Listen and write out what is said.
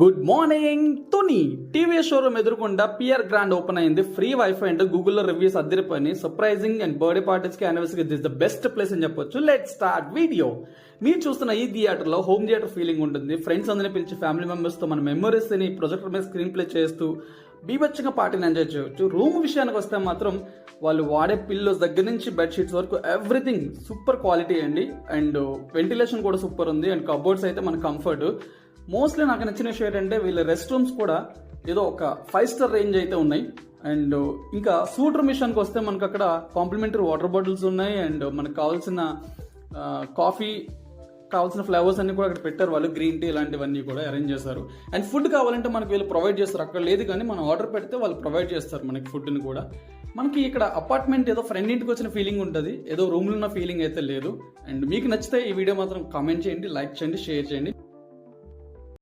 Good morning Tuni TV showroom ఎదురుకుండా pear grand open అయింది. Free wifi and గూగుల్లో reviews అద్దరిపోయి సర్ప్రైజింగ్ అండ్ బర్త్డే పార్టీస్కి anniversary this the best place అని చెప్పొచ్చు. లెట్ స్టార్ట్ వీడియో మీరు చూస్తున్న ఈ థియేటర్లో హోమ్ థియేటర్ ఫీలింగ్ ఉంటుంది. ఫ్రెండ్స్ అందరిని పిలిచి ఫ్యామిలీ మెంబర్స్తో మన మెమరీస్ని ప్రొజెక్టర్ మీద స్క్రీన్ ప్లే చేస్తూ బీభత్సంగా పార్టీని ఎంజాయ్ చేయొచ్చు. రూమ్ విషయానికి వస్తే మాత్రం వాళ్ళు వాడే పిల్లోస్ దగ్గర నుంచి బెడ్షీట్స్ వరకు ఎవ్రీథింగ్ సూపర్ క్వాలిటీ అండి. అండ్ వెంటిలేషన్ కూడా సూపర్ ఉంది. అండ్ కబోర్డ్స్ అయితే మన కంఫర్ట్ మోస్ట్లీ నాకు నచ్చిన విషయం ఏంటంటే వీళ్ళ రెస్ట్ రూమ్స్ కూడా ఏదో ఒక ఫైవ్ స్టార్ రేంజ్ అయితే ఉన్నాయి. అండ్ ఇంకా సూటర్ మిషన్కి వస్తే మనకు అక్కడ కాంప్లిమెంటరీ వాటర్ బాటిల్స్ ఉన్నాయి. అండ్ మనకు కావాల్సిన కాఫీ కావాల్సిన ఫ్లేవర్స్ అన్ని కూడా అక్కడ పెట్టారు వాళ్ళు. గ్రీన్ టీ ఇలాంటివన్నీ కూడా అరేంజ్ చేశారు. అండ్ ఫుడ్ కావాలంటే మనకి వీళ్ళు ప్రొవైడ్ చేస్తారు. అక్కడ లేదు కానీ మనం ఆర్డర్ పెడితే వాళ్ళు ప్రొవైడ్ చేస్తారు మనకి ఫుడ్ని కూడా. మనకి ఇక్కడ అపార్ట్మెంట్ ఏదో ఫ్రెండ్ ఇంటికి వచ్చిన ఫీలింగ్ ఉంటుంది. ఏదో రూమ్లో ఉన్న ఫీలింగ్ అయితే లేదు. అండ్ మీకు నచ్చితే ఈ వీడియో మాత్రం కామెంట్ చేయండి లైక్ చేయండి షేర్ చేయండి.